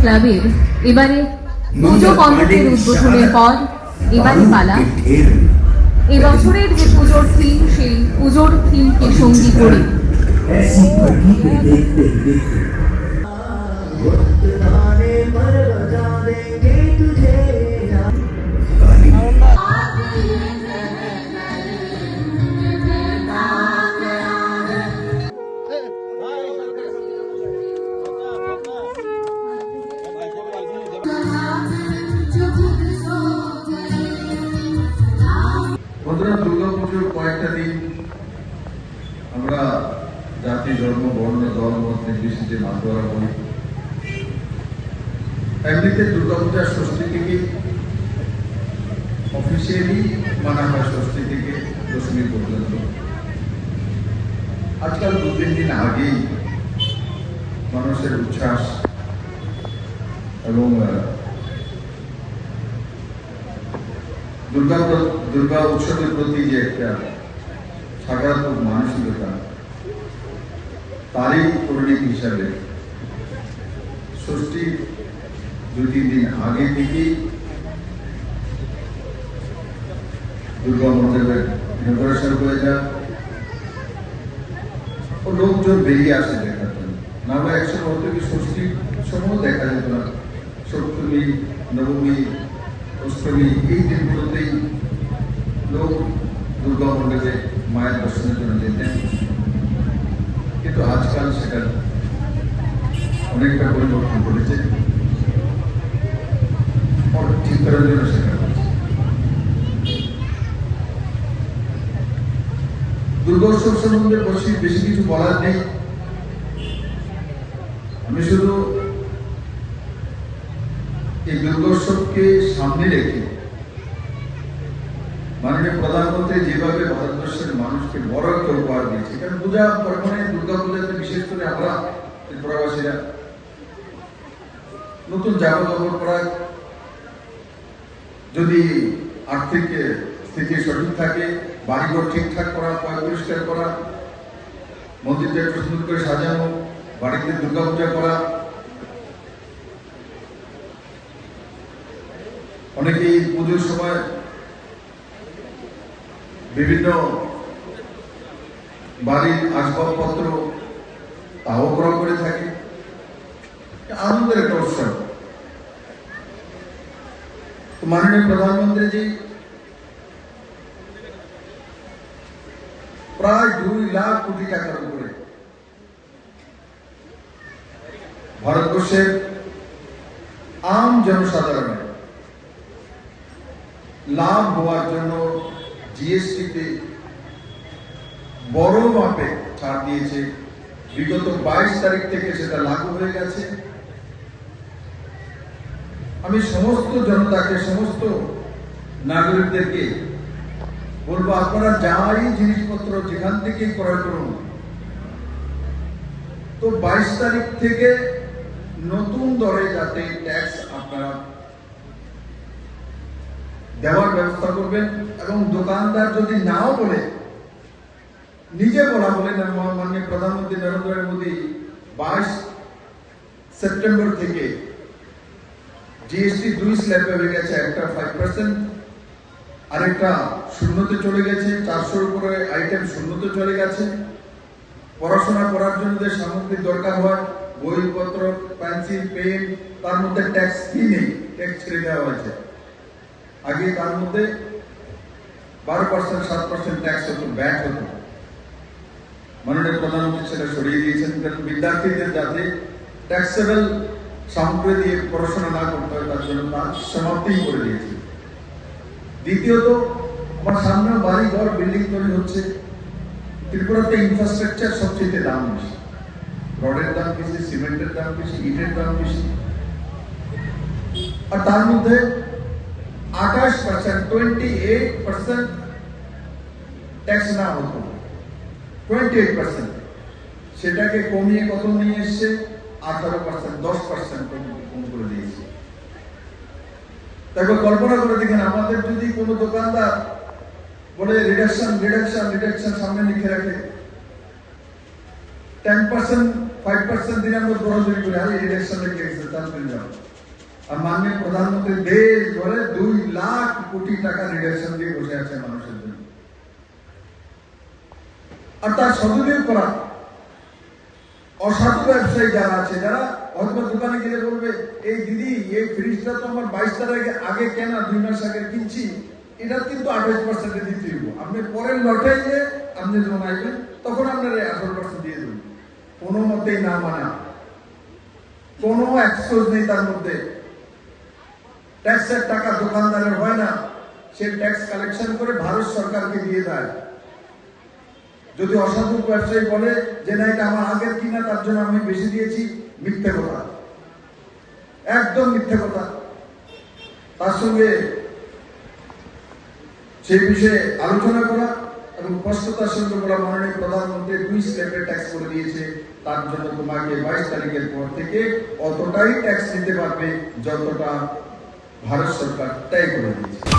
ক্লাবের এবারে পুজো কমিটির উদ্বোধনের পর এবারে পালা। এবছরের যে পুজোর থিম সেই পুজোর থিমকে সঙ্গী করে। দেখতে বন্ধুরা দুর্গা পুজোর কয়েকটা দিন আমরা জাতি, ধর্ম, বর্ণ দল মত নির্বিশেষে মাতোয়ারা করি। এমনিতে দুর্গা পূজার ষষ্ঠী থেকে অফিসিয়ালি মানা হয় ষষ্ঠী থেকে দশমী পর্যন্ত। আজকাল দু তিন দিন আগেই মানুষের উচ্ছ্বাস এবং দুর্গা দুর্গা উৎসবের প্রতি যে একটা সকারাত্মক মানসিকতা, তারই পরিণতি হিসাবে ষষ্ঠী দু তিন দিন আগে থেকেই দুর্গা মন্দিরের ডেকোরেশন হয়ে যায়। ও লোকজন বেরিয়ে আসে দেখার জন্য। নাহলে একসময় হতো কি ষষ্ঠীর সময় দেখা যেত না। সপ্তমী, নবমী অষ্টমী, এই দিনগুলোতেই লোক দুর্গা মন্দিরে মায়ের দর্শনের জন্য যেতেন কিন্তু আজকাল সেটা অনেকটা পরিবর্তন আর ঠিক করার জন্য সেটা দুর্গোৎসব সম্বন্ধে বেশি বেশি কিছু বলার নেই। আমি শুধু এই দুর্গোৎসবকে সামনে রেখে মাননীয় প্রধানমন্ত্রী যেভাবে ভারতবর্ষের মানুষকে বড় একটা উপহার দিয়েছে কারণ পূজা দুর্গা পূজাতে বিশেষ করে আমরা ত্রিপুরাবাসীরা নতুন জামা কাপড় পরা, যদি আর্থিক স্থিতি সঠিক থাকে, বাড়িঘর ঠিকঠাক করা পয় পরিষ্কার করা মন্দিরটা একটু সুন্দর করে সাজানো, বাড়িতে দুর্গা পূজা করা অনেকেই পুজোর সময় বিভিন্ন বাড়ির আসবাবপত্র তাও গ্রহণ করে থাকে। আনন্দের একটা উৎসব। মাননীয় প্রধানমন্ত্রীজি, প্রায় দুই লাখ কোটি টাকার উপরে ভারতবর্ষের আম জনসাধারণের লাভ হওয়ার জন্য জিএসটিতে বড় মাপে ছাড় দিয়েছে। বিগত বাইশ তারিখ থেকে সেটা লাগু হয়ে গেছে। আমি সমস্ত জনতাকে, সমস্ত নাগরিকদেরকে বলব, আপনারা যাই জিনিসপত্র যেখান থেকে ক্রয় করুন। তো বাইশ তারিখ থেকে নতুন দরে যাতে ট্যাক্স আপনারা দেওয়ার ব্যবস্থা করবেন এবং দোকানদার যদি নাও বলে, নিজে বলা বলেন মাননীয় প্রধানমন্ত্রী নরেন্দ্র মোদী বাইশ সেপ্টেম্বর থেকে জিএসটি দুই স্ল্যাবে হয়ে গেছে, একটা ফাইভ পার্সেন্ট আরেকটা শূন্যতে চলে গেছে, চারশোর উপরে আইটেম শূন্যতে চলে গেছে। পড়াশোনা করার জন্য যে সামগ্রী দরকার হয়, বইপত্র পেন্সিল পেন তার মধ্যে ট্যাক্স কি নেই ট্যাক্স ছেড়ে দেওয়া হয়েছে। আগে তার মধ্যে বারো পার্সেন্ট সাত পার্সেন্ট ট্যাক্স হতো ব্যাট হতো। মাননীয় প্রধানমন্ত্রী সেটা সরিয়ে দিয়েছেন। কারণ বিদ্যার্থীদের যাতে ট্যাক্সেবল সামগ্রী দিয়ে পড়াশোনা না করতে হয়, তার জন্য তার সমাপ্তি করে দিয়েছে দ্বিতীয়ত, আমার সামনে বাড়ি ঘর বিল্ডিং তৈরি হচ্ছে। ত্রিপুরাতে ইনফ্রাস্ট্রাকচার সবচেয়ে দাম বেশি। রডের দাম বেশি, সিমেন্টের দাম বেশি, ইটের দাম বেশি। আর তার মধ্যে টোয়েন্টি এইট পার্সেন্ট ট্যাক্স না হতো। টোয়েন্টি এইট পার্সেন্ট সেটাকে কমিয়ে কত নিয়ে এসছে? আঠারো পার্সেন্ট দশ পার্সেন্ট কম করে দিয়েছে। তারপর কল্পনা করে দেখেন, আমাদের যদি কোনো দোকানদার বলে রিডাকশন রিডাকশন রিডাকশন সামনে লিখে রাখে টেন পার্সেন্ট ফাইভ পার্সেন্ট দিনে আমরা দৌড়াদৌড়ি করি, আরে ইলেকশন লেগে গেছে চান্স যাও। আর মাননীয় প্রধানমন্ত্রী দেশ ভরে দুই লাখ কোটি টাকা রিডাকশন দিয়ে বসে আছে মানুষের জন্য। আর তার সদুপয়োগ করা। অসাধু ব্যবসায়ী যারা আছে, যারা হয়তো দোকানে গেলে বলবে, এই দিদি, এই ফ্রিজটা তো আমার বাইশ তারিখে আগে কেনা, দুই মাস আগে কিনছি। এটা কিন্তু আঠাশ পার্সেন্টে দিতে দিব আপনি পরের লটে যে আপনি যখন আসবেন, তখন আপনার আঠারো পার্সেন্ট দিয়ে দেবেন। কোনো মতেই না মানা। কোনো এক্সপোজ নেই তার মধ্যে। ট্যাক্সের টাকা দোকানদারের হয় না, সে ট্যাক্স কালেকশন করে ভারত সরকারকে দিয়ে দেয়। যদি অসাধু ব্যবসায়ী বলে যে না, এটা আমার আগের কিনা, তার জন্য আমি বেশি দিয়েছি, মিথ্যে কথা। একদম মিথ্যে কথা। তার সঙ্গে সেই বিষয়ে আলোচনা করা এবং স্পষ্টতার সঙ্গে বলা মাননীয় প্রধানমন্ত্রী দুই স্টেপে ট্যাক্স করে দিয়েছে। তার জন্য তোমাকে বাইশ তারিখের পর থেকে অতটাই ট্যাক্স নিতে পারবে, যতটা ભારત સરકાર તય કરી છે